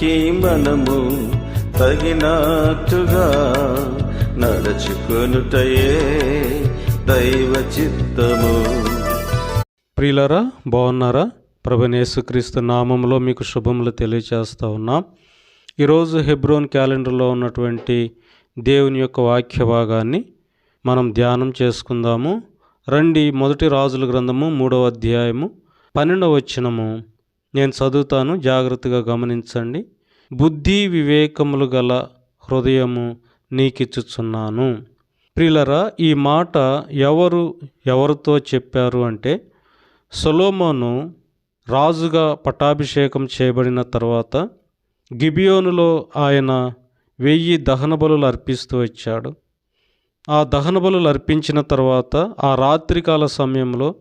దేవునికి మనము తగినట్టుగా నడుచుకొనుటయే దైవ చిత్తము. ప్రియులరా బాగున్నారా? ప్రభనేసుక్రీస్తు నామంలో మీకు శుభములు తెలియజేస్తూ ఉన్నాం. ఈరోజు హెబ్రోన్ క్యాలెండర్లో ఉన్నటువంటి దేవుని యొక్క వాక్య భాగాన్ని మనం ధ్యానం చేసుకుందాము. రండి మొదటి రాజుల గ్రంథము మూడవ అధ్యాయము పన్నెండవ వచ్చినము నేను చదువుతాను జాగ్రత్తగా గమనించండి. బుద్ధి వివేకములు గల హృదయము నీకిచ్చుచున్నాను. ప్రిలరా ఈ మాట ఎవరు ఎవరితో చెప్పారు అంటే సొలోమోను రాజుగా పట్టాభిషేకం చేయబడిన తర్వాత గిబియోనులో ఆయన వెయ్యి దహన బలులు అర్పిస్తూ వచ్చాడు. ఆ దహన బలులు అర్పించిన తర్వాత ఆ రాత్రికాల సమయంలో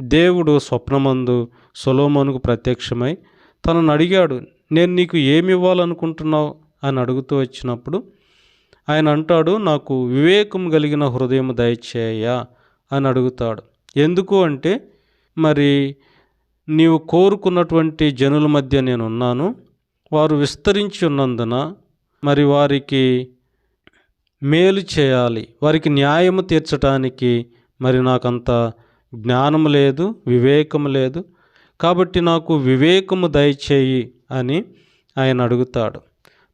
దేవుడు స్వప్నమందు సొలోమోనుకు ప్రత్యక్షమై తనను అడిగాడు నేను నీకు ఏమి ఇవ్వాలనుకుంటున్నావు? అని అడుగుతూ వచ్చినప్పుడు ఆయన అంటాడు నాకు వివేకం కలిగిన హృదయం దయచేయ అని అడుగుతాడు. ఎందుకు అంటే మరి నీవు కోరుకున్నటువంటి జనుల మధ్య నేను ఉన్నాను వారు విస్తరించి ఉన్నందున మరి వారికి మేలు చేయాలి వారికి న్యాయము తీర్చడానికి మరి నాకంత జ్ఞానం లేదు వివేకం లేదు. కాబట్టి నాకు వివేకము దయచేయి అని ఆయన అడుగుతాడు.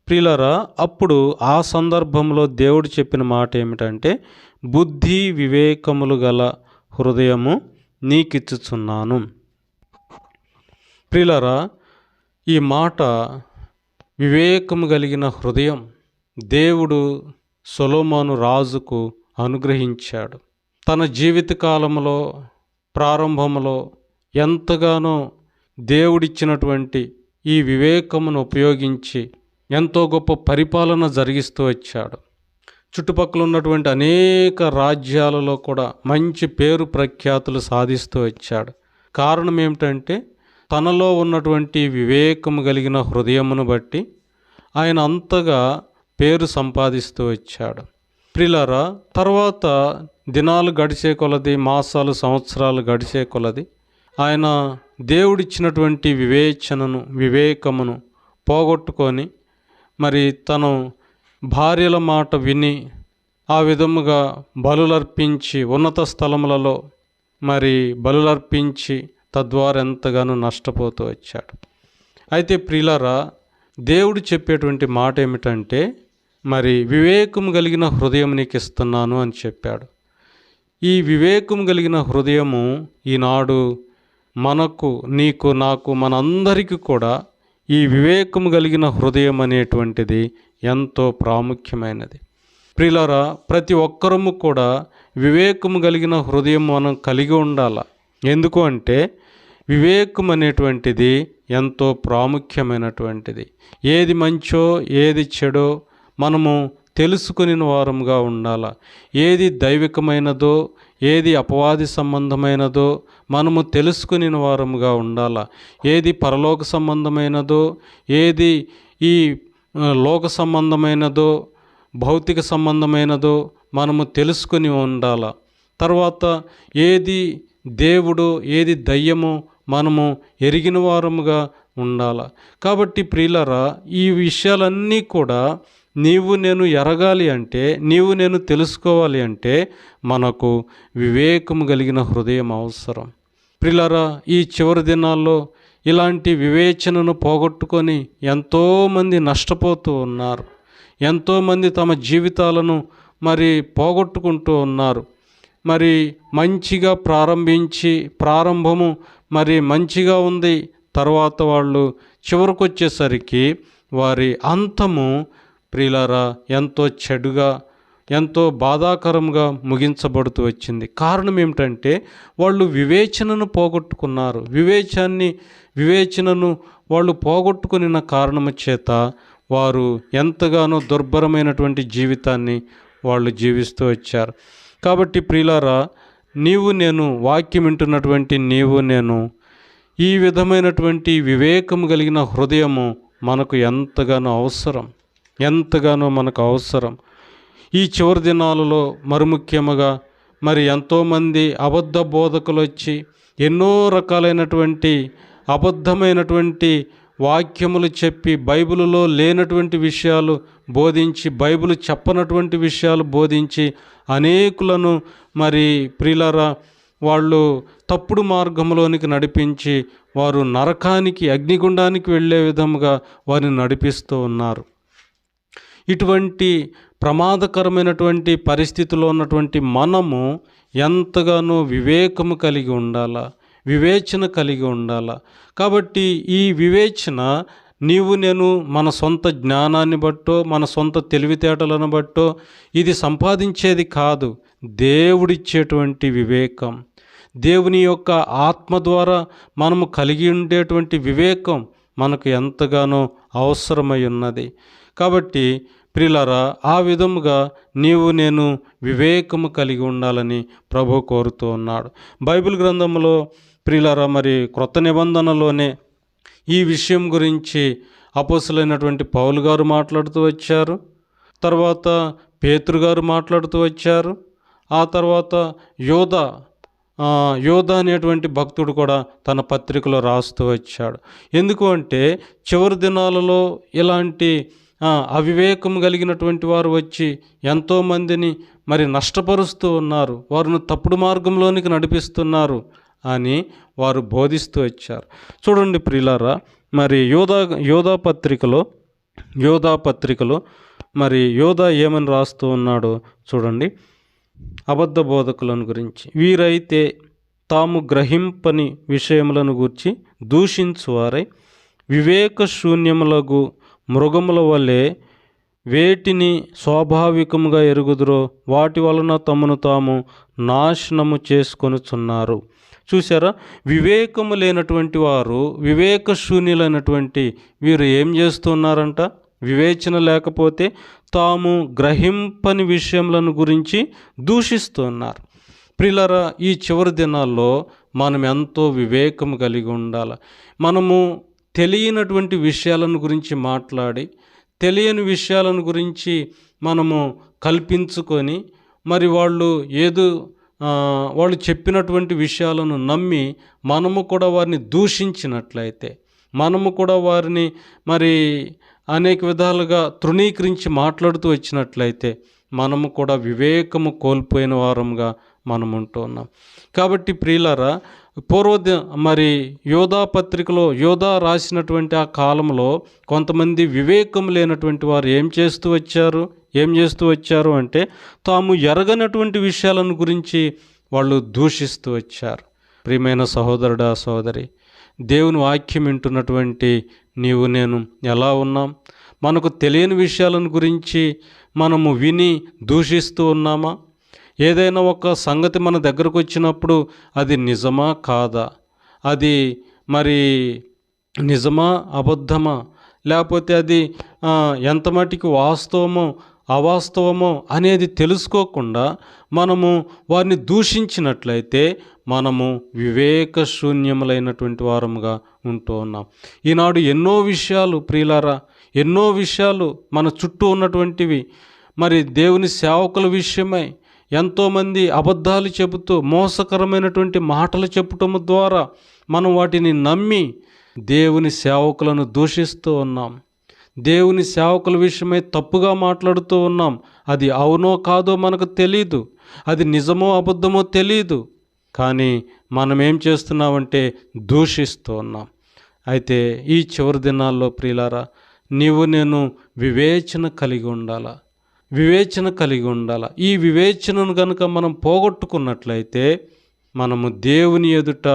ప్రియులరా అప్పుడు ఆ సందర్భంలో దేవుడు చెప్పిన మాట ఏమిటంటే బుద్ధి వివేకములు గల హృదయము నీకిచ్చుచున్నాను. ప్రియులరా ఈ మాట వివేకము కలిగిన హృదయం దేవుడు సొలోమాను రాజుకు అనుగ్రహించాడు. తన జీవితకాలంలో ప్రారంభంలో ఎంతగానో దేవుడిచ్చినటువంటి ఈ వివేకమును ఉపయోగించి ఎంతో గొప్ప పరిపాలన జరిగిస్తూ వచ్చాడు. చుట్టుపక్కల ఉన్నటువంటి అనేక రాజ్యాలలో కూడా మంచి పేరు ప్రఖ్యాతులు సాధిస్తూ వచ్చాడు. కారణం ఏమిటంటే తనలో ఉన్నటువంటి వివేకము కలిగిన హృదయమును బట్టి ఆయన అంతగా పేరు సంపాదిస్తూ వచ్చాడు. ప్రిలరా తర్వాత దినాలు గడిచే కొలది మాసాలు సంవత్సరాలు గడిచే కొలది. ఆయన దేవుడిచ్చినటువంటి వివేచనను వివేకమును పోగొట్టుకొని మరి తను భార్యల మాట విని ఆ విధముగా బలులర్పించి ఉన్నత స్థలములలో మరి బలులర్పించి తద్వారా ఎంతగానో నష్టపోతూ వచ్చాడు. అయితే ప్రియులరా దేవుడు చెప్పేటువంటి మాట ఏమిటంటే మరి వివేకం కలిగిన హృదయం నీకు ఇస్తున్నాను అని చెప్పాడు. ఈ వివేకం కలిగిన హృదయము ఈనాడు మనకు నీకు నాకు మనందరికీ కూడా ఈ వివేకం కలిగిన హృదయం అనేటువంటిది ఎంతో ప్రాముఖ్యమైనది. ప్రిలరా ప్రతి ఒక్కరము కూడా వివేకము కలిగిన హృదయం మనం కలిగి ఉండాల. ఎందుకు అంటే వివేకం అనేటువంటిది ఎంతో ప్రాముఖ్యమైనటువంటిది. ఏది మంచో ఏది చెడో మనము తెలుసుకుని వారంగా ఉండాల. ఏది దైవికమైనదో ఏది అపవాది సంబంధమైనదో మనము తెలుసుకుని వారముగా ఉండాల. ఏది పరలోక సంబంధమైనదో ఏది ఈ లోక సంబంధమైనదో భౌతిక సంబంధమైనదో మనము తెలుసుకుని ఉండాల. తర్వాత ఏది దేవుడు ఏది దయ్యము మనము ఎరిగిన వారముగా ఉండాల. కాబట్టి ప్రియులరా ఈ విషయాలన్నీ కూడా నీవు నేను ఎరగాలి అంటే నీవు నేను తెలుసుకోవాలి అంటే మనకు వివేకము కలిగిన హృదయం అవసరం. ప్రిలరా ఈ చివరి దినాల్లో ఇలాంటి వివేచనను పోగొట్టుకొని ఎంతోమంది నష్టపోతూ ఉన్నారు. ఎంతోమంది తమ జీవితాలను మరి పోగొట్టుకుంటూ ఉన్నారు. మరి మంచిగా ప్రారంభించి ప్రారంభము మరి మంచిగా ఉంది. తర్వాత వాళ్ళు చివరికి వచ్చేసరికి వారి అంతము ప్రియులారా ఎంతో చెడుగా ఎంతో బాధాకరంగా ముగించబడుతూ వచ్చింది. కారణం ఏమిటంటే వాళ్ళు వివేచనను పోగొట్టుకున్నారు. వివేచాన్ని వివేచనను వాళ్ళు పోగొట్టుకున్న కారణము చేత వారు ఎంతగానో దుర్భరమైనటువంటి జీవితాన్ని వాళ్ళు జీవిస్తూ వచ్చారు. కాబట్టి ప్రియులారా నీవు నేను వాక్యం వింటున్నటువంటి నీవు నేను ఈ విధమైనటువంటి వివేకం కలిగిన హృదయము మనకు ఎంతగానో అవసరం. ఎంతగానో మనకు అవసరం. ఈ చివరి దినాలలో మరుముఖ్యముగా మరి ఎంతోమంది అబద్ధ బోధకులు వచ్చి ఎన్నో రకాలైనటువంటి అబద్ధమైనటువంటి వాక్యములు చెప్పి బైబిలులో లేనటువంటి విషయాలు బోధించి బైబిల్ చెప్పనటువంటి విషయాలు బోధించి అనేకులను మరి ప్రిలరా వాళ్ళు తప్పుడు మార్గంలోనికి నడిపించి వారు నరకానికి అగ్నిగుండానికి వెళ్ళే విధముగా వారిని నడిపిస్తూ ఉన్నారు. ఇటువంటి ప్రమాదకరమైనటువంటి పరిస్థితిలో ఉన్నటువంటి మనము ఎంతగానో వివేకము కలిగి ఉండాలా? వివేచన కలిగి ఉండాలా? కాబట్టి ఈ వివేచన నీవు నేను మన సొంత జ్ఞానాన్ని బట్టో మన సొంత తెలివితేటలను బట్టో ఇది సంపాదించేది కాదు. దేవుడిచ్చేటువంటి వివేకం. దేవుని యొక్క ఆత్మ ద్వారా మనము కలిగి ఉండేటువంటి వివేకం మనకు ఎంతగానో అవసరమై ఉన్నది. కాబట్టి ప్రిలరా ఆ విధముగా నీవు నేను వివేకము కలిగి ఉండాలని ప్రభు కోరుతూ ఉన్నాడు. బైబిల్ గ్రంథంలో ప్రిలరా మరి క్రొత్త నిబంధనలోనే ఈ విషయం గురించి అపోసులైనటువంటి పౌలు గారు మాట్లాడుతూ వచ్చారు తర్వాత పేతురు గారు మాట్లాడుతూ వచ్చారు ఆ తర్వాత యోధ యోధ అనేటువంటి భక్తుడు కూడా తన పత్రికలో రాస్తూ వచ్చాడు. ఎందుకు అంటే చివరి దినాలలో ఇలాంటి అవివేకం కలిగినటువంటి వారు వచ్చి ఎంతోమందిని మరి నష్టపరుస్తూ ఉన్నారు. వారిని తప్పుడు మార్గంలోనికి నడిపిస్తున్నారు అని వారు బోధిస్తూ వచ్చారు. చూడండి ప్రిలారా మరి యోధా యోధా పత్రికలో యోధా పత్రికలో మరి యోధా ఏమని రాస్తూ ఉన్నాడో చూడండి. అబద్ధ బోధకులను గురించి. వీరైతే తాము గ్రహింపని విషయములను గూర్చి దూషించువారై వివేక శూన్యములకు మృగముల వలె వేటిని స్వాభావికముగా ఎరుగుదురో వాటి వలన తమను తాము నాశనము చేసుకొనుచున్నారు. చూసారా వివేకము లేనటువంటి వారు వివేకశూన్యులైనటువంటి వీరు ఏం చేస్తున్నారంట? వివేచన లేకపోతే తాము గ్రహింపని విషయములను గురించి దూషిస్తున్నారు. ప్రిలరా ఈ చివరి దినాల్లో మనం ఎంతో వివేకం కలిగి ఉండాలి. మనము తెలియనటువంటి విషయాలను గురించి మాట్లాడి తెలియని విషయాలను గురించి మనము కల్పించుకొని మరి వాళ్ళు ఏదో వాళ్ళు చెప్పినటువంటి విషయాలను నమ్మి మనము కూడా వారిని దూషించినట్లయితే మనము కూడా వారిని మరి అనేక విధాలుగా తృణీకరించి మాట్లాడుతూ వచ్చినట్లయితే మనము కూడా వివేకము కోల్పోయిన వారంగా మనం ఉంటూ ఉన్నాం. కాబట్టి ప్రియులారా పూర్వ మరి యోధా పత్రికలో యోధా రాసినటువంటి ఆ కాలంలో కొంతమంది వివేకం లేనటువంటి వారు ఏం చేస్తూ వచ్చారు? ఏం చేస్తూ వచ్చారు అంటే తాము ఎరగనటువంటి విషయాలను గురించి వాళ్ళు దూషిస్తూ వచ్చారు. ప్రియమైన సహోదరుడా సోదరి దేవుని వాక్యం వింటున్నటువంటి నీవు నేను ఎలా ఉన్నాం? మనకు తెలియని విషయాలను గురించి మనము విని దూషిస్తూ ఉన్నామా? ఏదైనా ఒక సంగతి మన దగ్గరకు వచ్చినప్పుడు అది నిజమా కాదా? అది మరి నిజమా అబద్ధమా? లేకపోతే అది ఎంత మటుకు వాస్తవమో అవాస్తవమో అనేది తెలుసుకోకుండా మనము వారిని దూషించినట్లయితే మనము వివేక శూన్యములైనటువంటి వారముగా ఉంటూ ఉన్నాం. ఈనాడు ఎన్నో విషయాలు ప్రియులారా ఎన్నో విషయాలు మన చుట్టూ ఉన్నటువంటివి. మరి దేవుని సేవకుల విషయమై ఎంతోమంది అబద్ధాలు చెబుతూ మోసకరమైనటువంటి మాటలు చెప్పటం ద్వారా మనం వాటిని నమ్మి దేవుని సేవకులను దూషిస్తూ ఉన్నాం. దేవుని సేవకుల విషయమై తప్పుగా మాట్లాడుతూ ఉన్నాం. అది అవునో కాదో మనకు తెలియదు అది నిజమో అబద్ధమో తెలియదు కానీ మనం ఏం చేస్తున్నామంటే దూషిస్తూ ఉన్నాం. అయితే ఈ చివరి దినాల్లో ప్రియులారా నీవు నేను వివేచన కలిగి ఉండాలా? వివేచన కలిగి ఉండాలి. ఈ వివేచనను కనుక మనం పోగొట్టుకున్నట్లయితే మనము దేవుని ఎదుట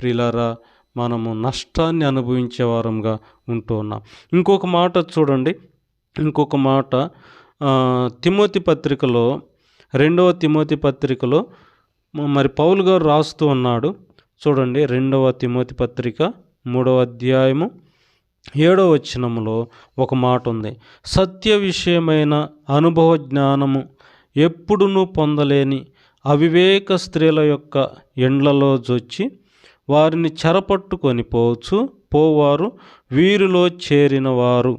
ప్రిలరా మనము నష్టాన్ని అనుభవించే వారంగా ఉంటూ ఉన్నాం. ఇంకొక మాట చూడండి. ఇంకొక మాట తిమోతి పత్రికలో రెండవ తిమోతి పత్రికలో మరి పౌలు గారు రాస్తూ ఉన్నాడు. చూడండి రెండవ తిమోతి పత్రిక మూడవ అధ్యాయము ఏడో వచనంలో ఒక మాట ఉంది. సత్య విషయమైన అనుభవ జ్ఞానము ఎప్పుడునూ పొందలేని అవివేక స్త్రీల యొక్క ఎండ్లలో జొచ్చి వారిని చెరపట్టుకొని పోవచ్చు పోవారు వీరిలో చేరినవారు.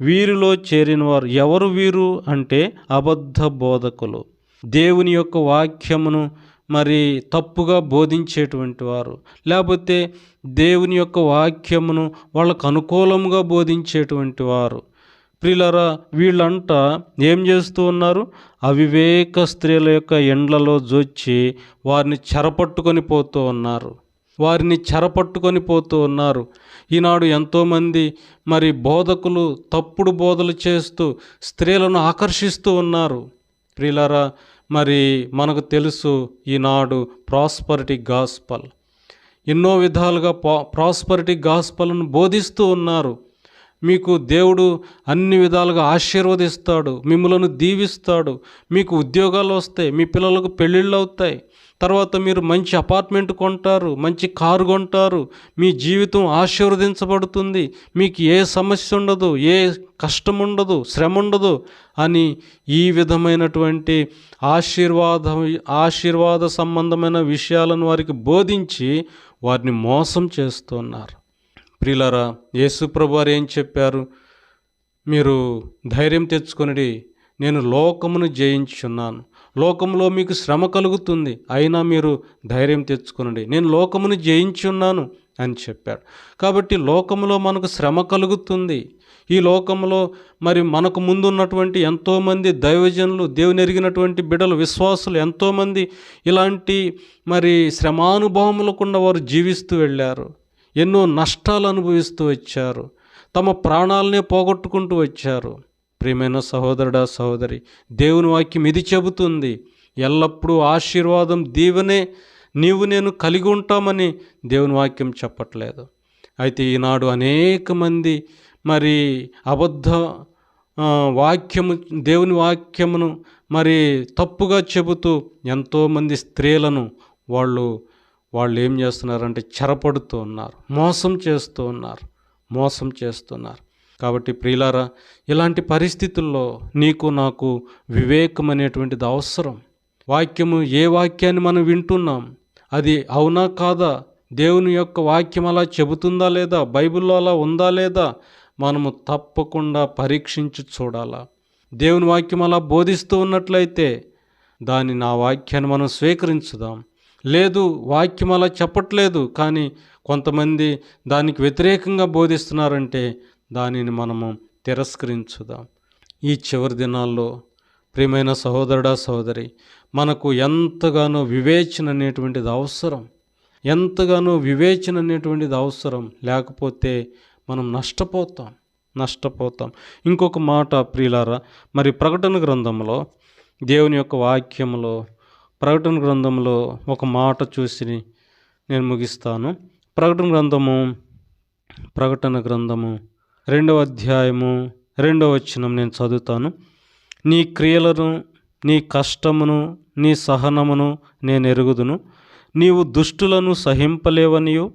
వీరిలో చేరినవారు ఎవరు వీరు? అంటే అబద్ధ బోధకులు. దేవుని యొక్క వాక్యమును మరి తప్పుగా బోధించేటువంటి వారు. లేకపోతే దేవుని యొక్క వాక్యమును వాళ్ళకు అనుకూలంగా బోధించేటువంటి వారు. ప్రిలరా వీళ్ళంట ఏం చేస్తూ ఉన్నారు? అవివేక స్త్రీల యొక్క ఎండ్లలో జొచ్చి వారిని చెరపట్టుకొని పోతూ ఉన్నారు. వారిని చెరపట్టుకొని పోతూ ఉన్నారు. ఈనాడు ఎంతోమంది మరి బోధకులు తప్పుడు బోధలు చేస్తూ స్త్రీలను ఆకర్షిస్తూ ఉన్నారు. ప్రిలరా మరి మనకు తెలుసు ఈనాడు ప్రాస్పరిటీ గాస్పల్ ఎన్నో విధాలుగా పా ప్రాస్పరిటీ గాస్పల్ను బోధిస్తూ ఉన్నారు. మీకు దేవుడు అన్ని విధాలుగా ఆశీర్వదిస్తాడు మిమ్మలను దీవిస్తాడు మీకు ఉద్యోగాలు వస్తాయి మీ పిల్లలకు పెళ్ళిళ్ళు అవుతాయి. తర్వాత మీరు మంచి అపార్ట్మెంట్ కొంటారు మంచి కారు కొంటారు మీ జీవితం ఆశీర్వదించబడుతుంది మీకు ఏ సమస్య ఉండదు ఏ కష్టం ఉండదు శ్రమ ఉండదు అని ఈ విధమైనటువంటి ఆశీర్వాద ఆశీర్వాద సంబంధమైన విషయాలను వారికి బోధించి వారిని మోసం చేస్తున్నారు. ప్రిలరా యేసుప్రభు వారు ఏం చెప్పారు? మీరు ధైర్యం తెచ్చుకొనిడి నేను లోకమును జయించున్నాను లోకంలో మీకు శ్రమ కలుగుతుంది. అయినా మీరు ధైర్యం తెచ్చుకునండి. నేను లోకమును జయించున్నాను అని చెప్పాడు. కాబట్టి లోకంలో మనకు శ్రమ కలుగుతుంది. ఈ లోకంలో మరి మనకు ముందున్నటువంటి ఎంతోమంది దైవజనులు దేవుని ఎరిగినటువంటి బిడలు విశ్వాసులు ఎంతోమంది ఇలాంటి మరి శ్రమానుభవములకుండా వారు జీవిస్తూ వెళ్ళారు. ఎన్నో నష్టాలు అనుభవిస్తూ వచ్చారు. తమ ప్రాణాలనే పోగొట్టుకుంటూ వచ్చారు. ప్రియమైన సహోదరుడా సహోదరి దేవుని వాక్యం ఇది చెబుతుంది. ఎల్లప్పుడూ ఆశీర్వాదం దీవెనే నీవు నేను కలిగి ఉంటామని దేవుని వాక్యం చెప్పట్లేదు. అయితే ఈనాడు అనేక మంది మరి అబద్ధ వాక్యము దేవుని వాక్యమును మరి తప్పుగా చెబుతూ ఎంతోమంది స్త్రీలను వాళ్ళు వాళ్ళు ఏం చేస్తున్నారంటే చెరపడుతూ ఉన్నారు మోసం చేస్తూ ఉన్నారు మోసం చేస్తున్నారు. కాబట్టి ప్రియులారా ఇలాంటి పరిస్థితుల్లో నీకు నాకు వివేకం అనేటువంటిది అవసరం. వాక్యము ఏ వాక్యాన్ని మనం వింటున్నాం? అది అవునా కాదా? దేవుని యొక్క వాక్యం అలా చెబుతుందా లేదా? బైబిల్లో అలా ఉందా లేదా? మనము తప్పకుండా పరీక్షించి చూడాలా. దేవుని వాక్యం అలా బోధిస్తూ ఉన్నట్లయితే దాని నా వాక్యాన్ని మనం స్వీకరించుదాం. లేదు వాక్యం అలా చెప్పట్లేదు కానీ కొంతమంది దానికి వ్యతిరేకంగా బోధిస్తున్నారంటే దానిని మనము తిరస్కరించుదాం. ఈ చివరి దినాల్లో ప్రియమైన సహోదరుడా సహోదరి మనకు ఎంతగానో వివేచన అనేటువంటిది అవసరం. ఎంతగానో వివేచన అనేటువంటిది అవసరం. లేకపోతే మనం నష్టపోతాం. నష్టపోతాం. ఇంకొక మాట ప్రియులారా మరి ప్రకటన గ్రంథంలో దేవుని యొక్క వాక్యంలో ప్రకటన గ్రంథంలో ఒక మాట చూసి నేను ముగిస్తాను. ప్రకటన గ్రంథము ప్రకటన గ్రంథము రెండవ అధ్యాయము రెండవ వచనం నేను చదువుతాను. నీ క్రియలను నీ కష్టమును నీ సహనమును నేను ఎరుగుదును. నీవు దుష్టులను సహింపలేవనియు.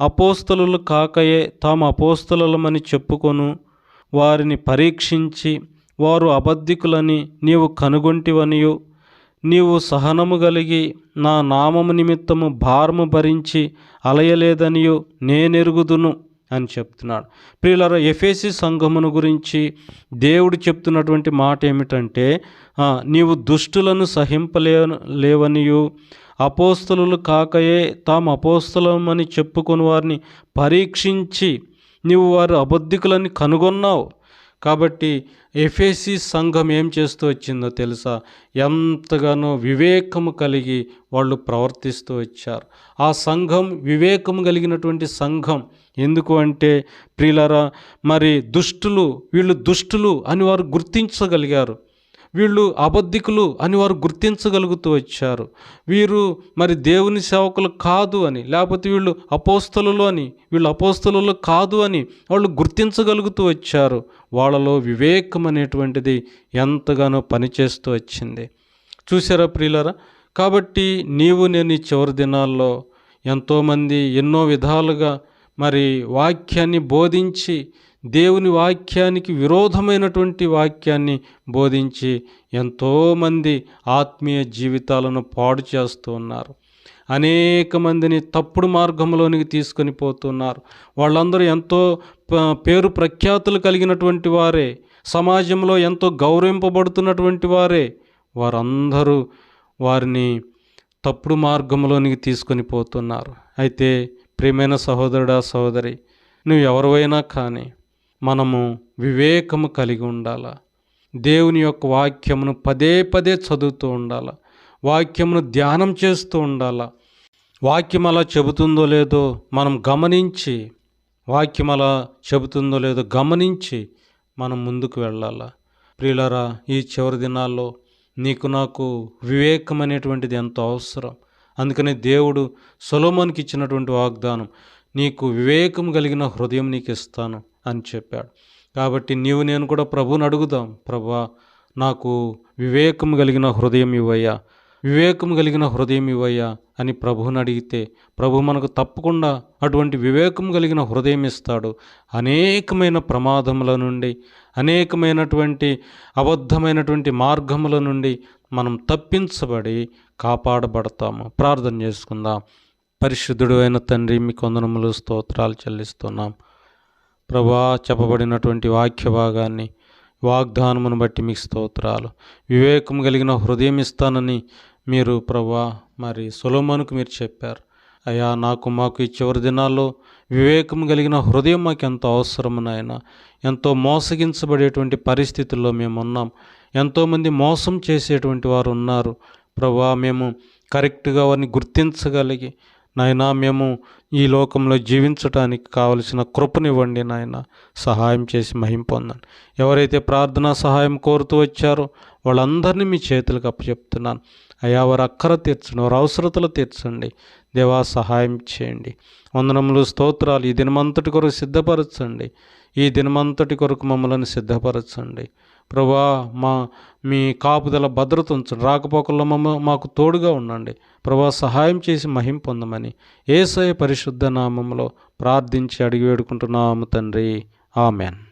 అపోస్తలు కాకయే తాము అపోస్తలమని చెప్పుకొను. వారిని పరీక్షించి వారు అబద్ధికులని నీవు కనుగొంటివనియు. నీవు సహనము కలిగి నా నామము నిమిత్తము భారము భరించి అలయలేదనియు నేనెరుగుదును. అని చెప్తున్నాడు. ప్రియులారా ఎఫేసి సంఘమును గురించి దేవుడు చెప్తున్నటువంటి మాట ఏమిటంటే నీవు దుష్టులను సహింపలే లేవనియు అపోస్తలు కాకయే తాము అపోస్తలమని చెప్పుకొని వారిని పరీక్షించి నీవు వారు అబద్ధికులని కనుగొన్నావు. కాబట్టి ఎఫేసి సంఘం ఏం చేస్తూ వచ్చిందో తెలుసా? ఎంతగానో వివేకము కలిగి వాళ్ళు ప్రవర్తిస్తూ వచ్చారు. ఆ సంఘం వివేకము కలిగినటువంటి సంఘం ఎందుకు అంటే ప్రియులరా మరి దుష్టులు వీళ్ళు దుష్టులు అని వారు గుర్తించగలిగారు. వీళ్ళు అబద్ధికులు అని వారు గుర్తించగలుగుతూ వచ్చారు. వీరు మరి దేవుని సేవకులు కాదు అని లేకపోతే వీళ్ళు అపోస్తలలో అని వీళ్ళు అపోస్తలలో కాదు అని వాళ్ళు గుర్తించగలుగుతూ వచ్చారు. వాళ్ళలో వివేకం అనేటువంటిది ఎంతగానో పనిచేస్తూ వచ్చింది. చూసారా ప్రియులరా? కాబట్టి నీవు నేను ఈ చివరి దినాల్లో ఎంతోమంది ఎన్నో విధాలుగా మరి వాక్యాన్ని బోధించి దేవుని వాక్యానికి విరోధమైనటువంటి వాక్యాన్ని బోధించి ఎంతోమంది ఆత్మీయ జీవితాలను పాడు చేస్తూ ఉన్నారు. అనేక మందిని తప్పుడు మార్గంలోనికి తీసుకొని పోతున్నారు. వాళ్ళందరూ ఎంతో పేరు ప్రఖ్యాతులు కలిగినటువంటి వారే. సమాజంలో ఎంతో గౌరవింపబడుతున్నటువంటి వారే. వారందరూ వారిని తప్పుడు మార్గంలోనికి తీసుకొని పోతున్నారు. అయితే ప్రియమైన సహోదరుడా సహోదరి నువ్వు ఎవరివైనా కానీ మనము వివేకము కలిగి ఉండాల? దేవుని యొక్క వాక్యమును పదే పదే చదువుతూ ఉండాల? వాక్యమును ధ్యానం చేస్తూ ఉండాలా? వాక్యం అలా చెబుతుందో లేదో మనం గమనించి వాక్యం అలా చెబుతుందో లేదో గమనించి మనం ముందుకు వెళ్ళాల? ప్రియులరా ఈ చివరి దినాల్లో నీకు నాకు వివేకం అనేటువంటిది ఎంతో అవసరం. అందుకని దేవుడు సొలోమోన్కి ఇచ్చినటువంటి వాగ్దానం నీకు వివేకం కలిగిన హృదయం నీకు ఇస్తాను అని చెప్పాడు. కాబట్టి నీవు నేను కూడా ప్రభువుని అడుగుదాం. ప్రభా నాకు వివేకం కలిగిన హృదయం ఇవ్వయ్యా. వివేకం కలిగిన హృదయం ఇవ్వయ్యా అని ప్రభువుని అడిగితే ప్రభు మనకు తప్పకుండా అటువంటి వివేకం కలిగిన హృదయం ఇస్తాడు. అనేకమైన ప్రమాదముల నుండి అనేకమైనటువంటి అబద్ధమైనటువంటి మార్గముల నుండి మనం తప్పించబడి కాపాడబడతాము. ప్రార్థన చేసుకుందాం. పరిశుద్ధుడు అయిన తండ్రి మీ కొందనములు స్తోత్రాలు చెల్లిస్తున్నాం. ప్రభా చెప్పబడినటువంటి వాక్య భాగాన్ని వాగ్దానమును బట్టి మీకు స్తోత్రాలు. వివేకం కలిగిన హృదయం ఇస్తానని మీరు ప్రభా మరి సులోమనుకు మీరు చెప్పారు. అయ్యా నాకు మాకు ఈ చివరి దినాల్లో వివేకం కలిగిన హృదయం మాకు ఎంతో అవసరం నాయన. ఎంతో మోసగించబడేటువంటి పరిస్థితుల్లో మేము ఉన్నాం ఎంతోమంది మోసం చేసేటువంటి వారు ఉన్నారు. ప్రభా మేము కరెక్ట్గా వారిని గుర్తించగలిగి నాయనా మేము ఈ లోకంలో జీవించడానికి కావలసిన కృపనివ్వండి నాయన. సహాయం చేసి మహిం పొందండి. ఎవరైతే ప్రార్థనా సహాయం కోరుతూ వచ్చారో వాళ్ళందరినీ మీ చేతులకు అప్పచెప్తున్నాను. అయ్యా వారి అక్కర తీర్చండి వారి అవసరతలు తీర్చండి. దేవా సహాయం చేయండి. వందనములు స్తోత్రాలు ఈ దినమంతటి కొరకు సిద్ధపరచండి. ఈ దినమంతటి కొరకు మమ్మల్ని సిద్ధపరచండి. ప్రభా మా మీ కాపుదల భద్రత ఉంచండి. రాకపోకల్లో మమ్మ మాకు తోడుగా ఉండండి. ప్రభా సహాయం చేసి మహిం పొందమని ఏసయ పరిశుద్ధ నామంలో ప్రార్థించి అడిగి వేడుకుంటున్నాము తండ్రి. ఆమెన్.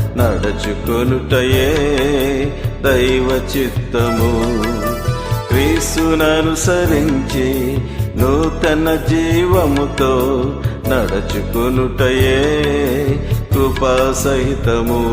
నడచుకొనుటయే దైవ చిత్తము. క్రీస్తుననుసరించి నూతన జీవముతో నడచుకొనుటయే కృపా సహితము